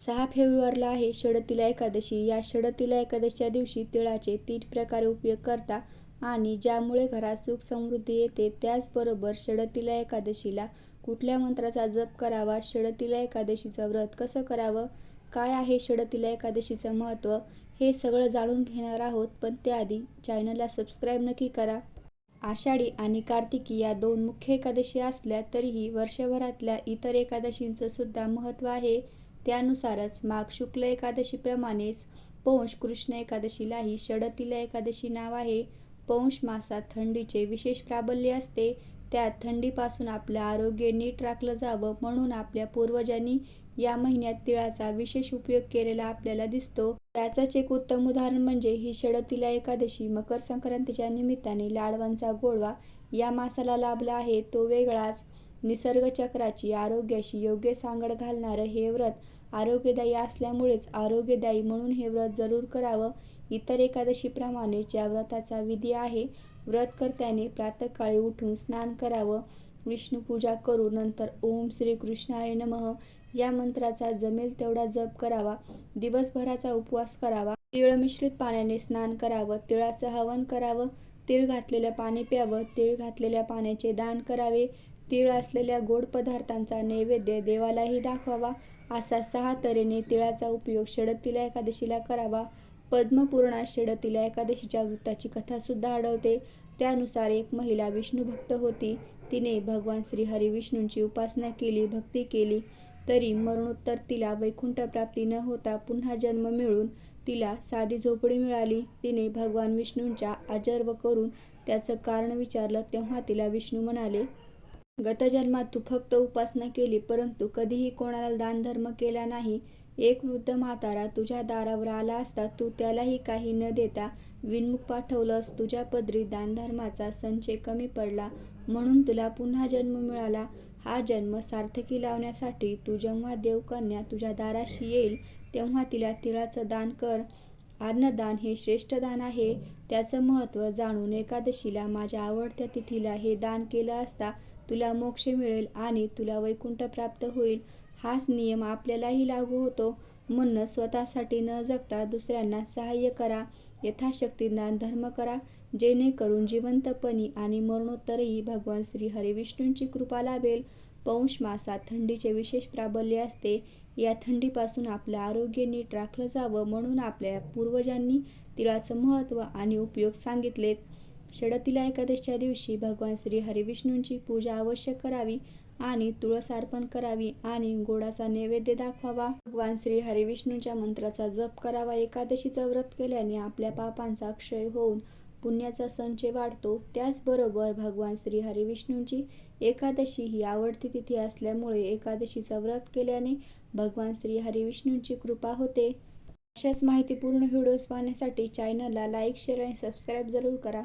सहा फेब्रुवारीला आहे षडतिला एकादशी. या षडतिला एकादशीच्या दिवशी तिळाचे तीन प्रकारे उपयोग करता आणि ज्यामुळे घरात सुख समृद्धी येते त्याचबरोबर षडतिला एकादशीला कुठल्या मंत्राचा जप करावा? षडतिला एकादशीचं व्रत कसं करावं? काय आहे षडतिला एकादशीचं महत्त्व? हे सगळं जाणून घेणार आहोत पण त्याआधी चॅनलला सबस्क्राईब नक्की करा. आषाढी आणि कार्तिकी या दोन मुख्य एकादशी असल्या तरीही वर्षभरातल्या इतर एकादशींचं सुद्धा महत्त्व आहे. त्यानुसारच माघ शुक्ल एकादशीप्रमाणेच पौष कृष्ण एकादशीलाही षडतिला एकादशी नाव आहे. पौष मासात थंडीचे विशेष प्राबल्य असते. त्यात थंडीपासून आपलं आरोग्य नीट राखलं जावं म्हणून आपल्या पूर्वजांनी या महिन्यात तिळाचा विशेष उपयोग केलेला आपल्याला दिसतो. त्याचंच एक उत्तम उदाहरण म्हणजे ही षडतिला एकादशी मकर संक्रांतीच्या निमित्ताने लाडवांचा गोडवा या मासाला लाभला आहे. तो वेगळाच निसर्गचक्राची आरोग्याशी योग्य सांगड घालणारं हे व्रत आरोग्यदायी असल्यामुळेच आरोग्यदायी म्हणून हे व्रत जरूर करावं. इतर एकादशीप्रमाणेच या व्रताचा विधी आहे व्रतकर्त्याने प्रातःकाळी उठून स्नान करावं विष्णुपूजा करू नंतर ओम श्री कृष्णाय नमः या मंत्राचा जमेल तेवढा जप करावा दिवसभराचा उपवास करावा तीळ मिश्रित पाण्याने स्नान करावं तिळाचं हवन करावं तीळ घातलेलं पाणी प्यावं तीळ घातलेल्या पाण्याचे दान करावे तीळ असलेल्या गोड पदार्थांचा नैवेद्य देवालाही दाखवावा असा सहा तऱ्हेने तिळाचा उपयोग षडतीला एकादशीला करावा. पद्मपूर्णा षडतीला एकादशीच्या वृत्ताची कथासुद्धा आढळते. त्यानुसार एक महिला विष्णुभक्त होती. तिने भगवान श्री हरी विष्णूंची उपासना केली भक्ती केली. तरी मरणोत्तर तिला वैकुंठ प्राप्ती न होता पुन्हा जन्म मिळून तिला साधी झोपडी मिळाली. तिने भगवान विष्णूंच्या आजर्व करून त्याचं कारण विचारलं तेव्हा तिला विष्णू म्हणाले गतजन्मात तू फक्त उपासना केली परंतु कधीही कोणाला दानधर्म केला नाही. एक वृद्ध म्हातारा तुझ्या दारावर आला असता तू त्यालाही काही न देता विनमुख पाठवलंस. तुझ्या पदरी दानधर्माचा संचय कमी पडला म्हणून तुला पुन्हा जन्म मिळाला. हा जन्म सार्थकी लावण्यासाठी तू जेव्हा देवकन्या तुझ्या दाराशी येईल तेव्हा तिला तिळाचं दान कर. अन्नदान हे श्रेष्ठ दान आहे. त्याचं महत्त्व जाणून एकादशीला माझ्या आवडत्या तिथीला हे दान केलं असता तुला मोक्ष मिळेल आणि तुला वैकुंठ प्राप्त होईल. हाच नियम आपल्यालाही लागू होतो. म्हणून स्वतःसाठी न जगता दुसऱ्यांना सहाय्य करा. यथाशक्ती दान धर्म करा. जेणेकरून जिवंतपणी आणि मरणोत्तरही भगवान श्री हरिविष्णूंची कृपा लाभेल. पौष मासात थंडीचे विशेष प्राबल्य असते. या थंडीपासून आपलं आरोग्य नीट राखलं जावं म्हणून आपल्या पूर्वजांनी तिळाचं महत्त्व आणि उपयोग सांगितलेत. षडतिला एकादशीच्या दिवशी भगवान श्री हरिविष्णूंची पूजा अवश्य करावी आणि तुळस अर्पण करावी आणि गोडाचा नैवेद्य दाखवावा. भगवान श्री हरिविष्णूंच्या मंत्राचा जप करावा. एकादशीचं व्रत केल्याने आपल्या पापांचा क्षय होऊन पुण्याचा संचय वाढतो त्याचबरोबर भगवान श्री हरिविष्णूंची एकादशी ही आवडती तिथी असल्यामुळे एकादशीचं व्रत केल्याने भगवान श्री हरिविष्णूंची कृपा होते. अशाच माहितीपूर्ण व्हिडिओज पाहण्यासाठी चॅनलला लाईक शेअर आणि सबस्क्राईब जरूर करा.